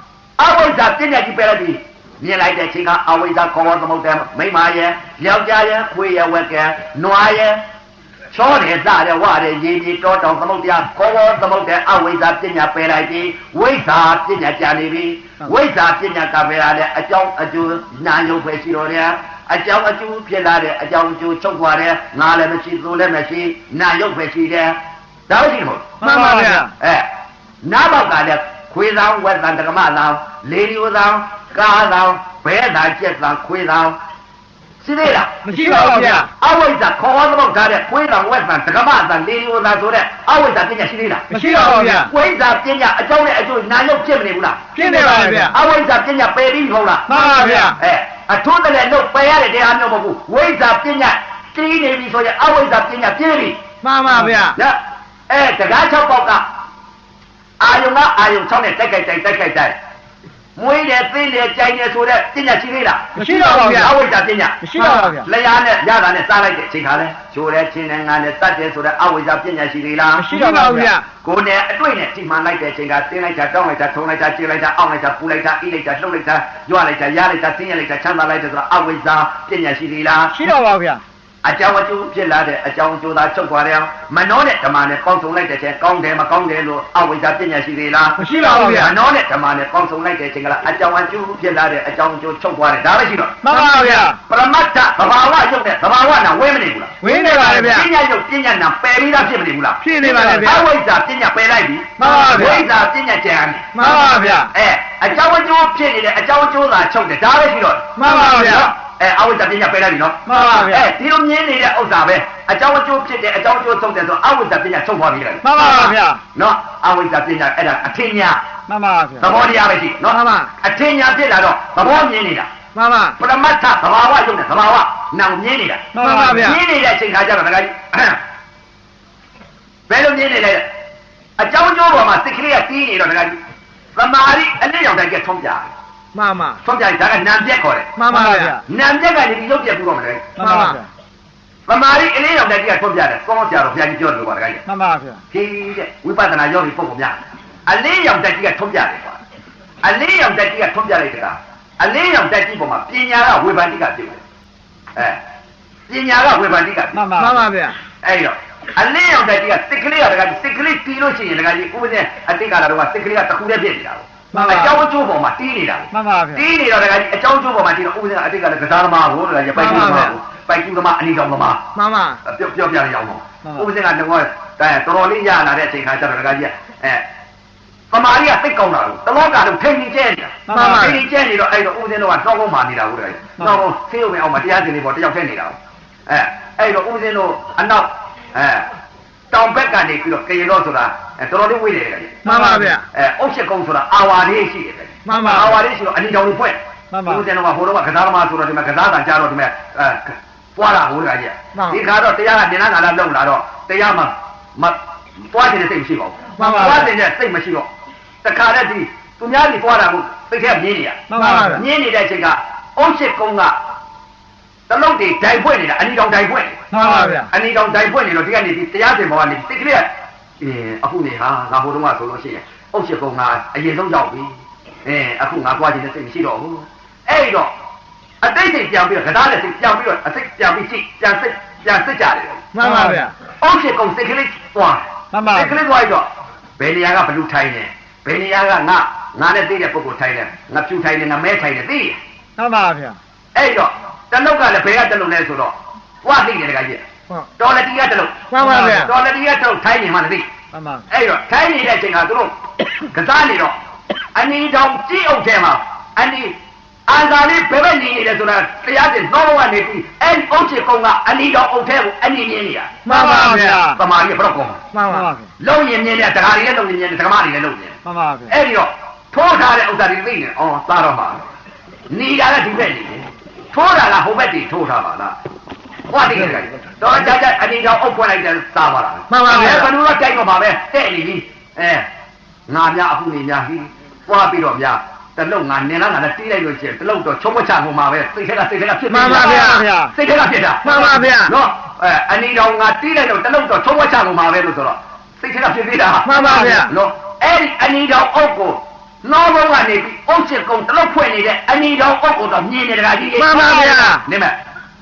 အဝိဇ္ဇာပညာကြီးပယ်လိုက်ပြီမြင်လိုက်တဲ့အချိန်ကအဝိဇ္ဇာခေါ်ဝသမုတ်တယ်မိမရဲ့ယောက်ျားရဲ့ခွေးရဲ့ဝက်ကဲနွားရဲ့ ချောတယ်စတယ်ဝတယ်ရေကြီးတောတောင်သမုတ်တရားခေါ်ဝသမုတ်တဲ့အဝိဇ္ဇာပညာပယ်လိုက်ပြီဝိဇ္ဇာပညာကြာနေပြီဝိဇ္ဇာပညာကပယ်ရတဲ့အကြောင်းအကျိုးနာယုတ်ပဲရှိတော့တယ်အကြောင်းအကျိုးဖြစ်လာတဲ့အကြောင်းအကျိုးချုပ်သွားတယ်ငါလည်းမရှိသူလည်းမရှိနာယုတ်ပဲရှိတယ်ဒါရှိမဟုတ်မှန်ပါဗျာအဲနားပေါက်ကလည်းခွေးဆောင်ဝက်ဆောင်တက္ကမဆောင်လေဒီယိုဆောင်ကားဆောင်ဘဲဆောင်ကျက်ဆောင်ခွေးဆောင် ရှိသေးလားမရှိပါဘူးဗျာအဝိဇ္ဇာခေါ်ဟောသမုတ်ထားတဲ့ခွေးဆောင်ဝက်ဆောင်တက္ကမဆောင်လေဒီယိုဆောင်ဆိုတဲ့အဝိဇ္ဇာပညာရှိသေးလားမရှိတော့ဘူးဗျာဝိဇ္ဇာပညာအကြောင်းနဲ့အကျိုးနာယုတ်ဖြစ်မနေဘူးလားဖြစ်နေပါဗျာအဝိဇ္ဇာပညာပယ်ပြီးမဟုတ်လားမှန်ပါဗျာအဲအထုံးတယ်လို့ပယ်ရတဲ့တရားမျိုးမဟုတ်ဘူးဝိဇ္ဇာပညာတီးနေပြီဆိုရင်အဝိဇ္ဇာပညာပြည့်ပြီမှန်ပါဗျာညအဲတကား၆ပေါက်ကအာယုံကအာယုံ၆နဲ့တိုက်ခိုက်တိုက်တိုက်ခိုက်တိုက် မွေးတယ်သိတယ်ကြိုင်တယ်ဆိုတဲ့ပညာရှိသေးလားမရှိတော့ပါဗျာအဝိဇ္ဇာပညာမရှိတော့ပါဗျာလျာနဲ့ရတာနဲ့စားလိုက်တဲ့အချိန်ခါလဲချိုးတယ်ချင်းတယ်ငါနဲ့တတ်တယ်ဆိုတဲ့အဝိဇ္ဇာပညာရှိသေးလားမရှိတော့ပါဘူးဗျာကိုယ်နဲ့အတွေ့နဲ့ဒီမှန်လိုက်တဲ့အချိန်ကတင်းလိုက်တာတောင်းလိုက်တာထုံလိုက်တာကျင်းလိုက်တာအောင်းလိုက်တာပူလိုက်တာအိလိုက်တာလှုပ်လိုက်တာရွလိုက်တာရလိုက်တာဆင်းရလိုက်တာချမ်းသာလိုက်တာဆိုတော့အဝိဇ္ဇာပညာရှိသေးလားရှိတော့ပါဗျာဟ အကြောင်းအကျိုးဖြစ်လာတဲ့အကြောင်းအကျိုးသာချုပ်သွားတယ်အောင်မနှောနဲ့ဓမ္မနဲ့ပေါင်းစုံလိုက်တဲ့ချင်းကောင်းတယ်မကောင်းတယ်လို့အဝိဇ္ဇာပညာရှိသေးလားမရှိပါဘူးဗျာမနှောနဲ့ဓမ္မနဲ့ပေါင်းစုံလိုက်တဲ့ချင်းကလားအကြောင်းအကျိုးဖြစ်လာတဲ့အကြောင်းအကျိုးချုပ်သွားတယ်ဒါပဲရှိတော့မှန်ပါဗျာပရမတ္ထသဘာဝရုပ်နဲ့သဘာဝနာဝဲမနေဘူးလားဝင်းနေပါလေဗျာပညာရုပ်ပညာနာပယ်ပြီးသားဖြစ်မနေဘူးလားဖြစ်နေပါလေဗျာအဝိဇ္ဇာပညာပယ်လိုက်ပြီမှန်ပါဗျာဝိဇ္ဇာပညာကြံတယ်မှန်ပါဗျာအဲအကြောင်းအကျိုးဖြစ်နေတဲ့အကြောင်းအကျိုးသာချုပ်တယ်ဒါပဲရှိတော့မှန်ပါဗျာ အဲအဝိဇ္ဇာပညာပယ်လိုက်ပြီနော်မှန်ပါဗျာအဲဒီလိုမြင်နေတဲ့ဥစ္စာပဲအကြောင်းအကျိုးဖြစ်တယ်အကြောင်းအကျိုးချုပ်တယ်ဆိုအဝိဇ္ဇာပညာချုပ်သွားပြီလေမှန်ပါဗျာနော်အဝိဇ္ဇာပညာအဲ့ဒါအထင်ညာမှန်ပါဗျာသဘောတရားပဲရှိနော်မှန်ပါအထင်ညာဖြစ်လာတော့သဘောမြင်နေတာမှန်ပါပရမတ္ထသဘာဝရုပ်နဲ့သဘာဝနာကိုမြင်နေတာမှန်ပါဗျာမြင်နေတဲ့အချိန်ခါကျတော့ဒကာကြီးဘယ်လိုမြင်နေလဲအကြောင်းကျိုးပေါ်မှာစိတ်ကလေးကတီးနေတော့ဒကာကြီးသမာဓိအနည်းရောက်တိုင်းကထုံးပြတယ် မှန်ပါထုံးပြဒါကနံပြက်ခေါ်တယ်မှန်ပါဗျာနံပြက်ကနေဒီရုပ်ပြက်ပြီးတော့မလဲမှန်ပါဗျာသမာဓိအနည်းရောက်တိုင်းကထုံးပြတယ်ကောင်းဆရာတော်ဘုရားကြီးပြောတယ်လို့ပါဒကာကြီးမှန်ပါဗျာဖြေးတဲ့ဝိပဿနာယောဂီပုဂ္ဂိုလ်များအလေးရောက်တိုင်းကထုံးပြတယ်ကွာအလေးရောက်တိုင်းကထုံးပြလိုက်တယ်ကအလေးရောက်တိုင်းပေါ်မှာပညာကဝေဘာတိကဖြစ်တယ်အဲပညာကဝေဘာတိကဖြစ်မှန်ပါမှန်ပါဗျာအဲ့တော့အလင်းရောက်တဲ့ကြီးကစိတ်ကလေးကတကယ်စိတ်ကလေးတီးလို့ရှိရင်တကယ်ကြီးဥပဒေအတိတ်ကာလတော့စိတ်ကလေးကတစ်ခုတည်းဖြစ်နေတာပေါ့ အကြောင်းအကျိုးပေါ်မှာတီးနေတာမှန်ပါဗျာတီးနေတော့တကယ်ကြီးအကြောင်းအကျိုးပေါ်မှာတီးတော့ဥပဒေအတိတ်ကလည်းကစားသမားကိုတကယ်ကြီးပိုက်ကျူးသမားကိုပိုက်ကျူးသမားအနီတောင်သမားမှန်ပါပြောပြောပြရအောင်ပေါ့မှန်ပါဥပဒေကတော့တော်တော်လေးရလာတဲ့အချိန်ခါကျတော့တကယ်ကြီးအဲသမားကြီးကသိကောင်းတာလို့တလောကတော့ထိန်ကြီးကျဲနေတာမှန်ပါထိန်ကြီးကျဲနေတော့အဲ့တော့ဥပဒေတော့တော့ကုန်းမာနေတာဟုတ်တယ်တော့ကုန်းဆေးရုံအောင်မှာတရားစင်လေးပေါ်တယောက်ထည့်နေတာအဲအဲ့တော့ဥပဒေတော့အနောက်အဲ တောင်ဘက်ကနေပြီးတော့ကေရတော့ဆိုတာအဲတော်တော်လေးဝေးတယ်တကယ်ကြီးမှန်ပါဗျာအဲအုတ်ရှစ်ကုန်းဆိုတာအာဝါလေးရှိတယ်တကယ်ကြီးမှန်ပါအာဝါလေးရှိတော့အနီတောင်လေးဖွင့်မှန်ပါဥပဒေတော့ဟိုတော့ကကစားသမားဆိုတော့ဒီမှာကစားတန်ကြတော့ဒီမှာအဲပွားလာဟိုတကယ်ကြီးမှန်ပါဒီခါတော့တရားကနင်္လာငါလာလုံလာတော့တရားမှာမပွားခြင်းစိတ်မရှိပါဘူးမှန်ပါပွားခြင်းစိတ်မရှိတော့တခါတည်းဒီသူများကြီးပွားတာကိုသိခဲ့မြင်နေရမှန်ပါဗျာမြင်နေတဲ့အချိန်ကအုတ်ရှစ်ကုန်းက တလုံးတွေဒိုင်ဖွင့်နေတာအနီတောင်ဒိုင်ဖွင့်မှန်ပါဗျာအနီတောင်ဒိုင်ဖွင့်နေတော့ဒီကနေဒီတရားစင်ပေါ်ကနေစိတ်ကလေးကအဲအခုနေဟာငါဟိုတုန်းကဆိုလို့ရှိရင်အုတ်ရှစ်ကုန်းကအရင်ဆုံးရောက်ပြီအဲအခုငါပွားခြင်းစိတ်မရှိတော့ဘူးအဲ့တော့အတိတ်စိတ်ပြန်ပြီးတော့ကစားတဲ့စိတ်ပြန်ပြီးတော့အစိတ်ပြန်ပြီးကြည့်ပြန်စိတ်ပြန်စစ်ကြတယ်မှန်ပါဗျာအုတ်ရှိကုံစိတ်ကလေးသွားမှန်ပါစိတ်ကလေးသွားပြီးတော့ဘယ်နေရာကဘလူထိုင်နေဘယ်နေရာကငါငါနဲ့သိတဲ့ပုဂ္ဂိုလ်ထိုင်နေငါဖြူထိုင်နေငါမဲထိုင်နေသိတယ်မှန်ပါဗျာ အဲ့တော့တလုတ်ကလည်းဘယ်ကတလုတ်လဲဆိုတော့ဝါသိတယ်တကကြီးဟုတ်တော်လက်တီကတလုတ်မှန်ပါဗျာတော်လက်တီကတလုတ်ထိုင်နေမှလည်းသိမှန်ပါအဲ့တော့ထိုင်နေတဲ့အချိန်ကသူတို့ကစားနေတော့အနီတောင်ကြည့်အောင်ထဲမှာအနီအန်သာလေးဘယ်ဘက်နေနေလဲဆိုတာတရားစင်သောဘဝနေပြီးအဲ့ဒီအုတ်ချေကုံကအနီတောင်အုတ်ထဲကိုအနီမြင်နေတာမှန်ပါဗျာသမားကြီးဘယ်တော့ကောင်းမှန်ပါဗျာလုံးရင်မြင်တယ်တရားတွေလည်းလုံးရင်မြင်တယ်ဓမ္မတွေလည်းလုံးမြင်မှန်ပါဗျာအဲ့ဒီတော့ထိုးထားတဲ့ဥစ္စာတွေသိနေအော်သားတော့မှာနေတာလည်းဒီဘက်နေတယ် ထိုးတာကဟိုဘက်တွေထိုးထားပါလားဟောတိတ်ကြတယ်တော့ကြကြအနေတော့အုပ်ဖွင့်လိုက်တယ်သားပါလားဘယ်လိုတော့ကြိုက်တော့ပါပဲတဲ့နေပြီအဲငါများအခုနေများဟိပွားပြီးတော့များတလုံးငါနင်လားငါလည်းတီးလိုက်လို့ရှိရင်တလုံးတော့ချုံမချကုန်မှာပဲစိတ်ထဲကစိတ်ထဲကဖြစ်မှန်ပါဗျာစိတ်ထဲကဖြစ်တာမှန်ပါဗျာနော်အဲအနီတော်ငါတီးလိုက်တော့တလုံးတော့ချုံမချကုန်မှာပဲလို့ဆိုတော့စိတ်ထဲကဖြစ်သေးတာမှန်ပါဗျာနော်အဲ့ဒီအနီတော်အုပ်ကို နောဘုံကနေပြီးအုပ်ချစ်ကုံတလုံးဖွင့်နေတဲ့အနီတော်အုပ်ကိုတော့မြင်နေတာကြီးမှန်ပါဗျာနေမဲ့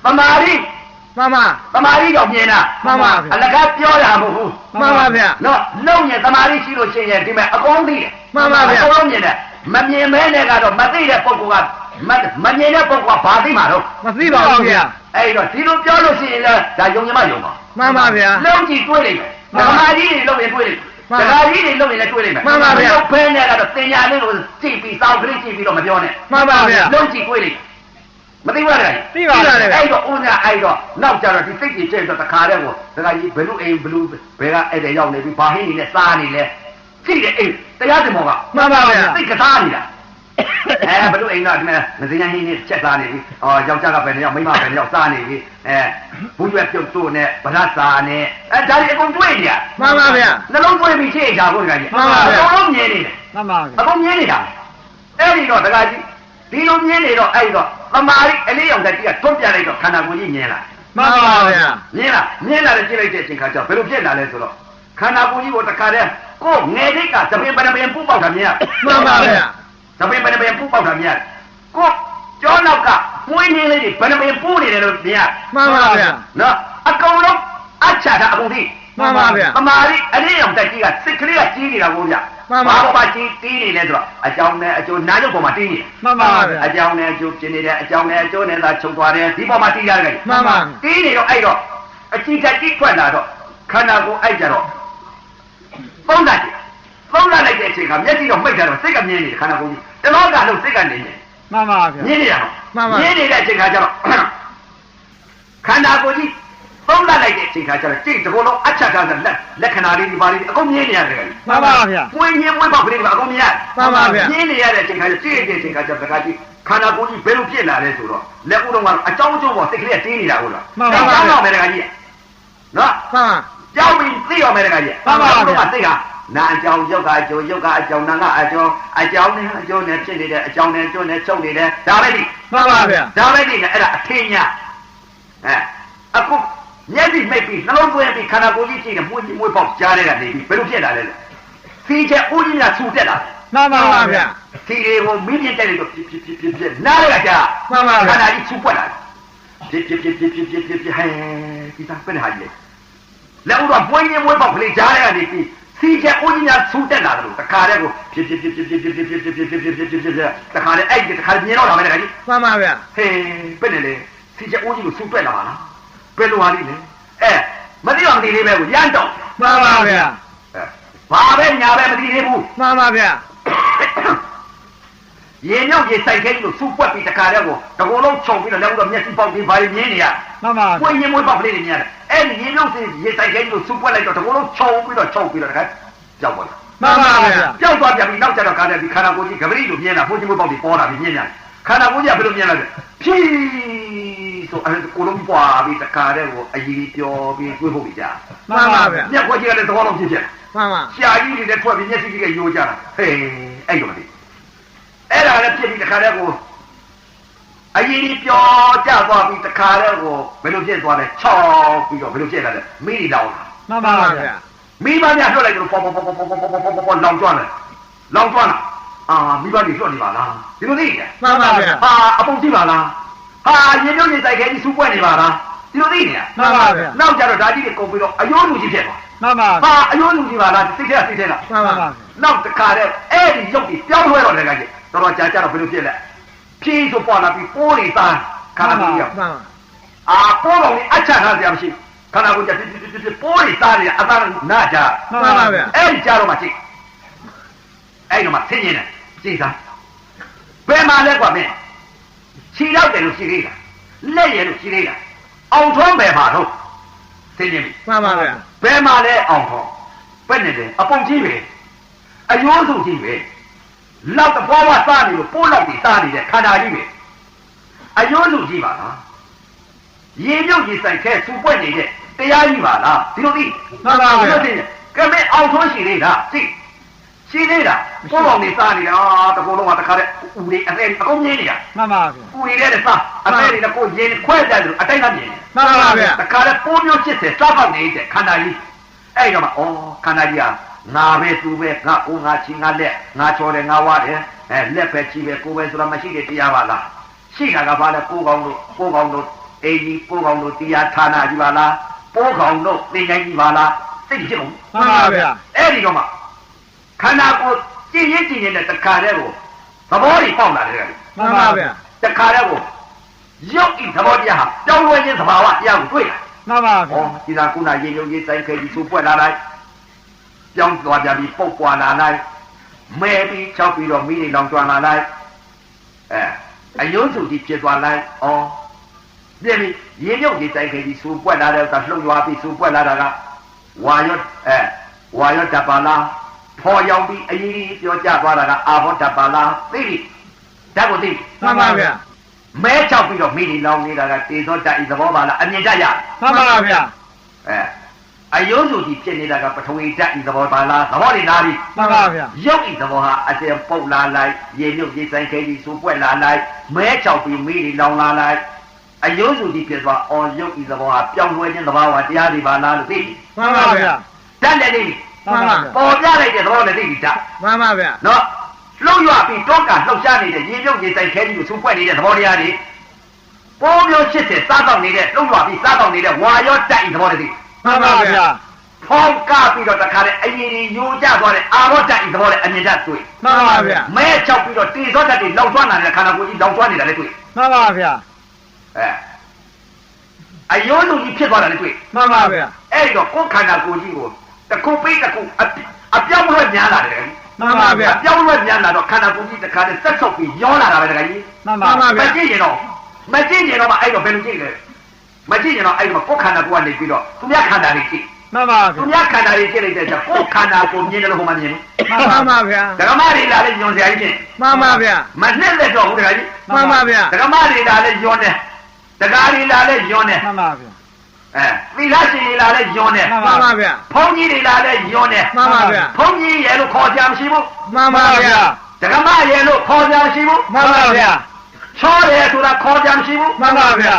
သမာဓိမှန်ပါသမာဓိတော့မြင်တာမှန်ပါဗျာအလကားပြောတာမဟုတ်ဘူးမှန်ပါဗျာနော်လုံရင်သမာဓိရှိလို့ရှိရင်ဒီမဲ့အကုန်သိတယ်မှန်ပါဗျာအကုန်လုံးမြင်တယ်မမြင်မဲနဲ့ကတော့မသိတဲ့ပုဂ္ဂိုလ်ကမမမြင်တဲ့ပုဂ္ဂိုလ်ကဘာသိမှာတော့မသိပါဘူးဗျာအဲ့တော့ဒီလိုပြောလို့ရှိရင်လည်းဒါယုံကြမယုံပါမှန်ပါဗျာလုံးကြည့်တွေးလိုက်မယ်ဓမ္မကြီးတွေလုံးရင်တွေးလိုက် မှန်မယ်ပါဓမ္မကြီးတွေလုံးရင်လည်းတွေးလိုက်မယ်မှန်ပါဗျာဘယ်နဲ့ကတော့တင်ညာလေးကိုကြည့်ပြီးစောင့်ကလေးကြည့်ပြီးတော့မပြောနဲ့မှန်ပါဗျာလုံးကြည့်တွေးလိုက်မသိဘူးလားသိပါတယ်ဗျာအဲ့တော့ဦးညာအဲ့တော့နောက်ကြတော့ဒီစိတ်ကြီးကျဲတော့တခါတည်းကိုတခါကြီးဘယ်လိုအိမ်ဘယ်လိုဘယ်ကအဲ့တဲ့ရောက်နေပြီဘာဟင်းနေလဲစားနေလဲကြည့်တယ်အိမ်တရားစင်မောကမှန်ပါဗျာစိတ်ကစားနေတာ အဲဘယ်လိုအိမ်ကဒီမဲ့မစင်းရင်ဟင်းနေချက်စားနေပြီ။အော်ယောက်ျားကဘယ်နှစ်ယောက်မိန်းမဘယ်နှစ်ယောက်စားနေပြီ။အဲဘူးရွက်ပြုတ်တို့နဲ့ဗရတ်စာနဲ့အဲဒါတွေအကုန်တွေးနေရမှန်ပါဗျာနှလုံးသွင်းပြီးရှေ့ကြဖို့တကကြီးမှန်ပါဗျာအကုန်လုံးမြင်နေတယ်မှန်ပါဗျာအကုန်မြင်နေတာအဲ့ဒီတော့တကကြီးဒီလိုမြင်နေတော့အဲ့ဒီတော့သမာဓိအလေးရောင်တက်ကြီးကထွန်းပြလိုက်တော့ခန္ဓာကိုယ်ကြီးမြင်လာမှန်ပါဗျာမြင်လားမြင်လာတယ်ကြည့်လိုက်တဲ့အချိန်ခါကျတော့ဘယ်လိုဖြစ်လာလဲဆိုတော့ခန္ဓာကိုယ်ကြီးကိုတခါတည်းကိုယ်ငယ်တိတ်ကသပင်ပနပင်ပူပေါက်တာမြင်ရမှန်ပါဗျာ သပင်ပနပင်ပူပေါက်တာမြင်ရကိုယ်ကျောနောက်ကမွေးနေလေးတွေဘယ်နှမင်ပိုးနေတယ်လို့မြင်ရမှန်ပါဗျာနော်အကုန်လုံးအချတာအကုန်သိမှန်ပါဗျာအမာရီအလေးအောင်တက်ကြီးကစိတ်ကလေးကကြီးနေတာကိုဗျမှန်ပါဘာပေါ်မှာကြီးတီးနေလဲဆိုတော့အကြောင်းနဲ့အကျိုးနားရုပ်ပေါ်မှာတီးနေတယ်မှန်ပါဗျာအကြောင်းနဲ့အကျိုးပြင်းနေတယ်အကြောင်းနဲ့အကျိုးနဲ့သာချုပ်သွားတယ်ဒီပေါ်မှာတီးရတယ်မှန်ပါတီးနေတော့အဲ့တော့အကြည့်တက်ကြီးခွက်လာတော့ခန္ဓာကိုယ်အဲ့ကြတော့သုံးတတ်တယ် သုံးတတ်လိုက်တဲ့အချိန်ကမျက်စိတော့မိတ်ကြတော့စိတ်ကမြင်နေတယ်ခန္ဓာကိုယ်ကြီးတလောကလုံးစိတ်ကနေနေမှန်ပါဗျာမြင်နေရတော့မှန်ပါမြင်နေတဲ့အချိန်ခါကျတော့ခန္ဓာကိုယ်ကြီးသုံးတတ်လိုက်တဲ့အချိန်ခါကျတော့ကြိတ်တကောလုံးအချက်ထားတဲ့လက်လက္ခဏာလေးဒီပါလေးအကုန်မြင်နေရတယ်မှန်ပါဗျာပွင့်ရင်ပွင့်ပေါက်ကလေးကအကုန်မြင်ရမှန်ပါဗျာမြင်နေရတဲ့အချိန်ခါကျကြိတ်တဲ့အချိန်ခါကျတော့တခါကြီးခန္ဓာကိုယ်ကြီးဘယ်လိုဖြစ်လာလဲဆိုတော့လက်ဦးတော့ကအကြောင်းအကျိုးပေါ်စိတ်ကလေးကတင်းနေတာဟုတ်လားမှန်ပါဗျာကြောင်းတော့မယ်တခါကြီးနော်မှန်ကြောင်းပြီးသိရမယ်တခါကြီးမှန်ပါဗျာဘုရားသိက နာအကြောင်းရုပ်ကအကျိုးရုပ်ကအကြောင်းနာကအကျိုးအကြောင်းနဲ့အကျိုးနဲ့ဖြစ်နေတဲ့အကြောင်းနဲ့အကျိုးနဲ့ချုပ်နေတယ်ဒါပဲဒီမှန်ပါဗျာဒါပဲဒီနဲ့အဲ့ဒါအထင်ညာအဲအခုမျက်စိမိတ်ပြီးနှလုံးသွင်းပြီးခန္ဓာကိုယ်ကြီးကြည့်နေမွေးမွေးပေါက်ကြားတဲ့ကနေပြီးဘယ်လိုဖြစ်လာလဲလဲဖီးချက်ဦးကြီးများဆူတက်လာတယ်မှန်ပါဗျာဖီးတွေကိုမင်းပြတက်လိုက်တော့ဖြစ်ဖြစ်ဖြစ်ဖြစ်ဖြစ်နားရကြမှန်ပါဗျာခန္ဓာကြီးဆူပွက်လာတယ်ဖြစ်ဖြစ်ဖြစ်ဖြစ်ဖြစ်ဖြစ်ဖြစ်ဟဲဒီသားပဲဟာကြီးလက်ဦးတော့ပွင့်ရင်မွေးပေါက်ကလေးကြားတဲ့ကနေပြီး ဖီးချက်ဦးကြီးများဆူတက်လာတယ်လို့တခါတည်းကိုဖြစ်ဖြစ်ဖြစ်ဖြစ်ဖြစ်ဖြစ်ဖြစ်ဖြစ်ဖြစ်ဖြစ်ဖြစ်ဖြစ်ဖြစ်ဖြစ်တခါတည်းအဲ့ဒီတခါမြင်တော့တာပဲတခါကြီးမှန်ပါဗျာဟေးဘယ်နဲ့လဲစီချက်အိုးကြီးကိုစူးတွက်လာပါလားဘယ်လိုဟာလိလဲအဲမသိအောင်ဒီလေးပဲကိုရမ်းတော့မှန်ပါဗျာအဲဘာပဲညာပဲမသိသေးဘူးမှန်ပါဗျာရေမြောက်ရေစိုက်ခဲကြီးကိုစူးပွက်ပြီးတခါတည်းကိုတကောလုံးခြုံပြီးတော့လည်းတော့မျက်စိပေါက်ပြီးဘာတွေမြင်နေရမှန်ပါပွင့်ရင်မွေးပေါက်ကလေးတွေမြင်ရတယ် အဲ့ဒီရေမြောက်ရေစိုက်ခဲကြီးကိုစူးပွက်လိုက်တော့တကောလုံးခြုံပြီးတော့ခြုံပြီးတော့တခါကြောက်သွားတယ်မှန်ပါဗျာကြောက်သွားပြန်ပြီးနောက်ကျတော့ကားတဲ့ဒီခန္ဓာကိုယ်ကြီးဂပရိလိုမြင်တာဘုန်းကြီးမပေါက်ပြီးပေါ်လာပြီးမြင်ရတယ်ခန္ဓာကိုယ်ကြီးကဘယ်လိုမြင်လဲဖြီးဆိုအဲ့ဒါကိုလုံးပွားပြီးတခါတည်းကိုအကြီးပျော်ပြီးတွေးဖို့ပြီးကြမှန်ပါဗျာမျက်ခွက်ကြီးကလည်းသဘောလုံးဖြစ်ဖြစ်မှန်ပါရှာကြီးတွေလည်းထွက်ပြီးမျက်စိကြီးကယိုကြတာဟေးအဲ့လိုမသိအဲ့ဒါလည်းဖြစ်ပြီးတခါတည်းကို အကြီးပျော်ကြသွားပြီးတခါတည်းကိုဘယ်လိုဖြစ်သွားလဲချောက်ပြီးတော့ဘယ်လိုဖြစ်လာလဲမိလောင်လာမှန်ပါဗျာမိဘများလွှတ်လိုက်ကြလို့ပေါ်ပေါ်ပေါ်ပေါ်ပေါ်ပေါ်ပေါ်ပေါ်ပေါ်လောင်ကျွမ်းတယ်လောင်ကျွမ်းတာအာမိဘတွေလွှတ်နေပါလားဒီလိုသိတယ်မှန်ပါဗျာဟာအပုံကြည့်ပါလားဟာရေညွန့်နေတိုက်ခဲကြီးစူးပွက်နေပါလားဒီလိုသိနေတာမှန်ပါဗျာနောက်ကြတော့ဓာကြီးတွေကုန်ပြီးတော့အယိုးလူကြီးဖြစ်သွားမှန်ပါဟာအယိုးလူကြီးပါလားစိတ်ထဲစိတ်ထဲလားမှန်ပါဗျာနောက်တစ်ခါတည်းအဲ့ဒီရုပ်ကြီးပြောင်းလဲတော့လည်းကြည့်တော်တော်ကြာကြာတော့ဘယ်လိုဖြစ်လဲ ဖြင်းဆိုပေါ်လာပြီးပိုးနေသားခန္ဓာကိုယ်ကြီးမှန်ပါအာပိုးကောင်ကြီးအချမ်းထားစရာမရှိခန္ဓာကိုယ်ကြီးပြပြပြပြပိုးနေသားနေအသားနာကြမှန်ပါဗျာအဲ့ဒီကြတော့မှကြည့်အဲ့ဒီမှာဆင်းရဲတယ်ကြည့်သားဘယ်မှာလဲကွာမင်းခြေတော့တယ်လို့ရှိသေးတာလက်ရလို့ရှိသေးတာအောင်ထွန်းပဲပါတော့ဆင်းရဲပြီမှန်ပါဗျာဘယ်မှာလဲအောင်ထွန်းဘယ်နဲ့လဲအပုံကြီးပဲအယိုးစုကြီးပဲ လောက်တပွားဝစားနေလို့ပိုးလောက်ပြီးစားနေတဲ့ခန္ဓာကြီးပဲအယိုးစုကြီးပါလားရေမြုပ်ကြီးဆိုင်ခဲစူပွက်နေတဲ့တရားကြီးပါလားဒီလိုသိမှန်ပါဗျာဒီလိုသိတယ်ကဲမင်းအောင်ထွန်းရှိသေးလားသိရှိသေးတာပိုးပေါင်နေစားနေတာတကူလုံးကတခါတည်းဦးလေးအသေးအကုန်မြင်နေတာမှန်ပါဗျာဦးလေးတဲ့စားအသေးတွေကကိုရင်ခွဲတယ်လို့အတိုင်းကမြင်နေမှန်ပါဗျာတခါလဲပိုးမျိုးဖြစ်တယ်စားပေါက်နေတဲ့ခန္ဓာကြီးအဲ့တော့မှဩခန္ဓာကြီးဟာ ငါပဲသူပဲငါဦးငါချင်းငါလက်ငါချော်တယ်ငါဝါတယ်အဲလက်ပဲချီပဲကိုယ်ပဲဆိုတာမရှိတဲ့တရားပါလားရှိတာကဘာလဲကိုယ်ကောင်းတို့ကိုယ်ကောင်းတို့အိမ်ကြီးကိုယ်ကောင်းတို့တရားဌာနကြီးပါလားပိုးကောင်းတို့သင်္ချိုင်းကြီးပါလားသိဖြစ်လို့မှန်ပါဗျာအဲ့ဒီတော့မှခန္ဓာကိုယ်ကြည်ရင်ကြည်ရင်တဲ့တခါတည်းကိုသဘောကြီးပေါက်လာတယ်ကဲမှန်ပါဗျာတခါတည်းကိုရုပ်ဤသဘောတရားဟာကြောင်းဝဲခြင်းသဘာဝတရားကိုတွေ့လာမှန်ပါ။ဩဗျာဒီသာကုနာရေရုပ်ရေးဆိုင်ခဲကြီးသူ့ပွက်လာလိုက်။ ပြောင်းသွားကြပြီးပုတ်ပွာလာလိုက်။မဲပြီးချောက်ပြီးတော့မိနေလောင်ကျွမ်းလာလိုက်။အဲအယုံစုကြီးဖြစ်သွားလိုက်။ဩပြည့်ပြီရေမြုပ်ရေးဆိုင်ခဲကြီးသူ့ပွက်လာတဲ့ဥစ္စာလှုပ်ရွာပြီးသူ့ပွက်လာတာကဝါရွတ်အဲဝါရွတ်တပါလားဖော်ရောင်ပြီးအကြီးကြီးပြောကြသွားတာကအာဘောတပါလားသိပြီ။ဓာတ်ကိုသိပြီမှန်ပါဗျာမဲချောက်ပြီးတော့မိနေလောင်နေတာကတေသောတတ်ဤသဘောပါလားအမြင်တတ်ရမှန်ပါဗျာအဲ အယုံစုကြီးဖြစ်နေတာကပထဝီဓာတ်ဤသဘောပါလားသဘောတွေနားပြီမှန်ပါဗျာရုပ်ဤသဘောဟာအတန်ပုတ်လာလိုက်ရေမြုပ်ရေဆိုင်ခဲကြီးစူပွက်လာလိုက်မဲချောက်ပြီးမိနေလောင်လာလိုက်အယုံစုကြီးဖြစ်သွားအော်ရုပ်ဤသဘောဟာပြောင်းလဲခြင်းသဘောဟာတရားတွေပါလားလို့သိပြီမှန်ပါဗျာဓာတ်လည်းသိပြီမှန်ပါဗျာပေါ်ပြလိုက်တဲ့သဘောလည်းသိပြီဓာတ်မှန်ပါဗျာနော်လှုပ်ရွပြီးတောကလှုပ်ရှားနေတဲ့ရေပြုတ်ရေတိုက်ခဲကြီးကိုသူ့ဖွဲ့နေတဲ့သဘောတရားတွေပိုးမျိုး80စားတော့နေတဲ့လှုပ်ရွပြီးစားတော့နေတဲ့ဝါရောတိုက်သဘောတည်း မှန်ပါဗျာဖောင်းကားပြီးတော့တခါတည်းအရင်ကြီးယိုကျသွားတဲ့အာရောတိုက်သဘောနဲ့အမြင်တတ်တွေ့မှန်ပါဗျာမဲချောက်ပြီးတော့တေစောတတ်တွေလောက်သွားနေတဲ့ခန္ဓာကိုယ်ကြီးလောက်သွားနေတာလည်းတွေ့မှန်ပါဗျာအဲအယိုးလူကြီးဖြစ်သွားတာလည်းတွေ့မှန်ပါဗျာအဲ့တော့ကိုယ်ခန္ဓာကိုယ်ကြီးကိုတစ်ခုပြီးတစ်ခုအအပြောင်းလဲများလာတယ်မှန်ပါဗျာအပြောင်းလဲများလာတော့ခန္ဓာကိုယ်ကြီးတစ်ခါတည်းဆက်ဆုပ်ပြီးရောလာတာပဲတခါကြီးမှန်ပါဗျာမကြည့်ရင်တော့မကြည့်ရင်တော့အဲ့တော့ဘယ်လိုကြည့်လဲ မကြည့်ရင်တော့အဲ့တော့ကိုယ်ခန္ဓာကိုယ်ကနေပြီးတော့သူများခန္ဓာတွေကြည့်မှန်ပါသူဗျာများခန္ဓာတွေကြည့်လိုက်တဲ့အခါကိုယ်ခန္ဓာကိုမြင်တယ်လို့ဟိုမှမြင်မှန်ပါဗျာဒကမတွေလာလဲညွန်စရာကြီးဖြင့်မှန်ပါဗျာမနဲ့လက်တော့ဘူးတခါကြီးမှန်ပါဗျာဒကမတွေလာလဲညွန်တယ်ဒကာတွေလာလဲညွန်တယ်မှန်ပါဗျာအဲသီလရှင်တွေလာလဲညွန်တယ်မှန်ပါဗျာဘုန်းကြီးတွေလာလဲညွန်တယ်မှန်ပါဗျာဘုန်းကြီးရဲ့လို့ခေါ်ကြမရှိဘူးမှန်ပါဗျာဒကမရဲ့လို့ခေါ်ကြမရှိဘူးမှန်ပါဗျာချောတယ်ဆိုတာခေါ်ကြမရှိဘူးမှန်ပါဗျာ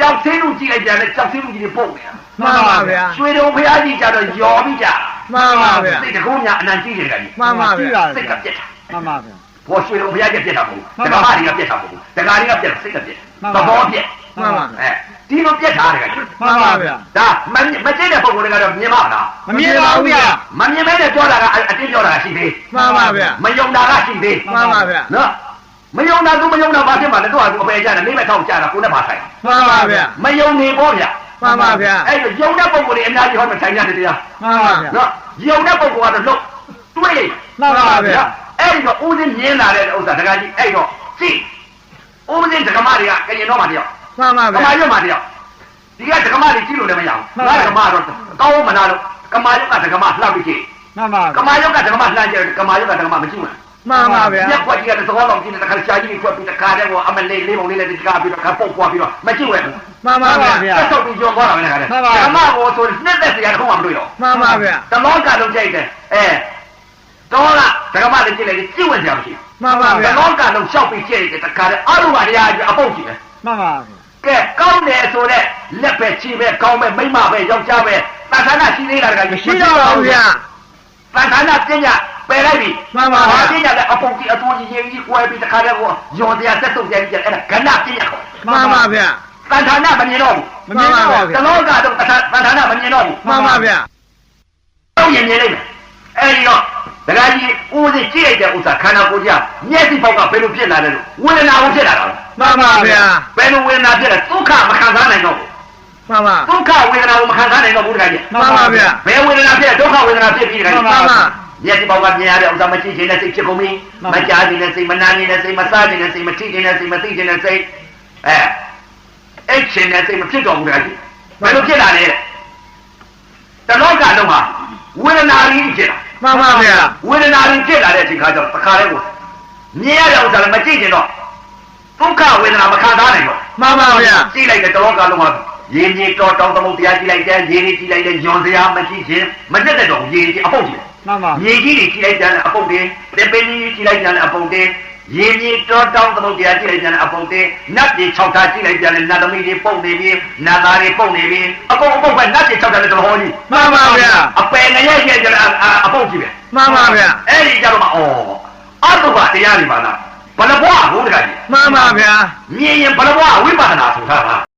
ကြောက်သေးလူကြည့်လိုက်ကြတယ်ကြောက်သေးလူကြီးတွေပုတ်နေတာမှန်ပါဗျာရွှေတုံဖရားကြီးကြတော့ယော်ပြီးကြမှန်ပါဗျာစိတ်တကုန်းညာအနံကြည့်တယ်ကကြီးမှန်ပါဗျာစိတ်ကပြက်တာမှန်ပါဗျာဘောရွှေတုံဖရားကြီးပြက်တာမဟုတ်မှန်ဘူးဒပါကမတွေကပြက်တာမဟုတ်ဘူးဒကာတွေကပြက်စိတ်ကပြက်မှန်သပါဘောပြက်မှန်ပါအဲဒီလိုပြက်တာတယ်ကကြီးမှန်ပါဗျာဒါမမကျင်းတဲ့ပုံတွေကတော့မြင်ပါလားမမြင်ပါဘူးဗျာမမြင်မဲနဲ့ပြောတာကအအတင်းပြောတာရှိသေးမှန်ပါဗျာမယုံတာကရှိသေးမှန်ပါဗျာနော် မယုံတာသူမယုံတာဘာဖြစ်မှာလဲသူကသူအပေကြတယ်နေမဲ့ထောက်ကြတာကိုနဲ့ပါဆိုင်မှန်ပါဗျာမယုံနေပေါ့ဗျာမှန်ပါဗျာအဲ့တော့ယုံတဲ့ပုံကိုယ်တွေအများကြီးဟောမှဆိုင်ကြတယ်တရားမှန်ပါဗျာနော်ယုံတဲ့ပုံကတော့လုံးတွေးမှန်ပါဗျာအဲ့ဒီတော့ဦးစင်းမြင်လာတဲ့ဥစ္စာတကကြီးအဲ့တော့ကြည့်ဦးစင်းဒကမတွေကကရင်တော့မှတယောက်မှန်ပါကဗျာမာရွတ်မှတယောက်ဒီကဒကမတွေကြည့်လို့လည်းမရမှန်ဘူးပါငါဒကမတော့ကောင်းမလားလို့ကမာရွတ်ကဒကမလှပ်ပြီးကြည့်မှန်ပါကမာရွတ်ကဒကမလှမ်းကြတယ်ကမာရွတ်ကဒကမမကြည့်ဘူး မှန်ပါဗျာညက်ွက်ကြီးကသဘောတော်ကြည့်တဲ့ခါရှာကြီးတွေထွက်ပြီးတခါတည်းကအမလေးလေးပုံလေးလေးတကားပြီးတော့ခါပုတ်ပွားပြီးတော့မကြည့်ဝဲဘူးမှန်ပါဗျာဆက်ထုတ်ပြီးကြောသွားတာပဲခါတည်းမှန်ပါဓမ္မကိုဆိုနှစ်သက်စရာတစ်ခုမှမတွေ့တော့မှန်ပါဗျာတလောကလုံးကြိုက်တယ်အဲတော့လားဓမ္မလေးကြည့်လိုက်ကြည့်ဝင်စရာမရှိမှန်ပါဘူးတဗျာလောကလုံးရှောက်ပြီးကြည့်လိုက်တခါတည်းအရုပ်ကတရားကြီးအပုတ်ကြည့်တယ်မှန်ပါကဲကောင်းတယ်ဆိုတော့လက်ပဲခြေပဲကောင်းပဲမိမပဲယောက်ျားပဲသံသနာရှိသေးတာကမရှိတော့ပါဘူးဗျာသံသနာပညာ ပယ်လိုက်ပြီမှန်ပါဗျာပညာလည်းအပုံကြီးအတော်ကြီးရင်ကြီးကွဲပြီးတခါတည်းကိုယွန်တရားသက်ဆုံးကြပြီးအဲ့ဒါကဏ္ဍပညာခေါ်မှန်ပါဗျာသံဌာနမမြင်တော့ဘူးမမြင်ပါဘူးတလောကတော့သံဌာနမမြင်တော့ဘူးမှန်ပါဗျာတော့ရင်မြင်လိုက်မယ်အဲ့ဒီတော့ဒကာကြီးဦးစီးကြည့်လိုက်တဲ့ဥစ္စာခန္ဓာကိုယ်ကြီးမျက်စိပေါက်ကဘယ်လိုဖြစ်လာလဲလို့ဝေဒနာကိုဖြစ်လာတာမှန်ပါဗျာဘယ်လိုဝေဒနာဖြစ်လဲဒုက္ခမခံစားနိုင်တော့ဘူးမှန်ပါဒုက္ခဝေဒနာကိုမခံစားနိုင်တော့ဘူးဒကာကြီးမှန်ပါဗျာဘယ်ဝေဒနာဖြစ်လဲဒုက္ခဝေဒနာဖြစ်ပြီးဒကာကြီးမှန်ပါ မျက်စိပေါက်ကမြင်ရတဲ့ဥစ္စာမရှိခြင်းနဲ့စိတ်ဖြစ်ကုန်ပြီမှန်မပါကြားခြင်းနဲ့စိတ်မနာခြင်းနဲ့စိတ်မစားခြင်းနဲ့စိတ်မထိခြင်းနဲ့စိတ်မသိခြင်းနဲ့စိတ်အဲအဲ့ခြင်းနဲ့စိတ်မဖြစ်တော့ဘူးဒကာကြီးဘယ်လိုဖြစ်လာလဲတလောကလုံးဟာဝေဒနာကြီးဖြစ်လာမှန်ပါဗျာဝေဒနာကြီးဖြစ်လာတဲ့အချိန်ခါကျတော့တစ်ခါတည်းကိုမြင်ရတဲ့ဥစ္စာလည်းမကြည့်ကျင်တော့ဒုက္ခဝေဒနာမခံစားနိုင်တော့မှန်ပါဗျာကြည့်လိုက်တဲ့တလောကလုံးမှာရင်းကြီးတော်တောင်းသမုတ်တရားကြည့်လိုက်တဲ့ရင်းကြီးကြည့်လိုက်တဲ့ညွန်စရာမကြည့်ခြင်းမတက်တဲ့တော့ရင်းကြီးအပုတ်ကြီး မှန်ပါမြေကြီးတွေကြည့်လိုက်ကြတဲ့အပုတ်တွေတေပင်းကြီးကြည့်လိုက်ကြတဲ့အပုတ်တွေရင်းကြီးတော်တောင်းသမုတ်တရားကြည့်လိုက်ကြတဲ့အပုတ်တွေနတ်တွေ၆ထားကြည့်လိုက်ကြတဲ့နတ်သမီးတွေပုတ်နေပြီးနတ်သားတွေပုတ်နေပြီးအပုတ်အပုတ်ပဲနတ်တွေ၆ထားတဲ့သဘောကြီးမှန်ပါဗျာအပယ်ငရဲရဲ့ကြတဲ့အပုတ်ကြီးပဲမှန်ပါဗျာအဲ့ဒီကြတော့မှဩအတုပါတရားတွေပါလားဘလဘွားဘုရားကြီးမှန်ပါဗျာမြင်ရင်ဘလဘွားဝိပဿနာဆိုတာလား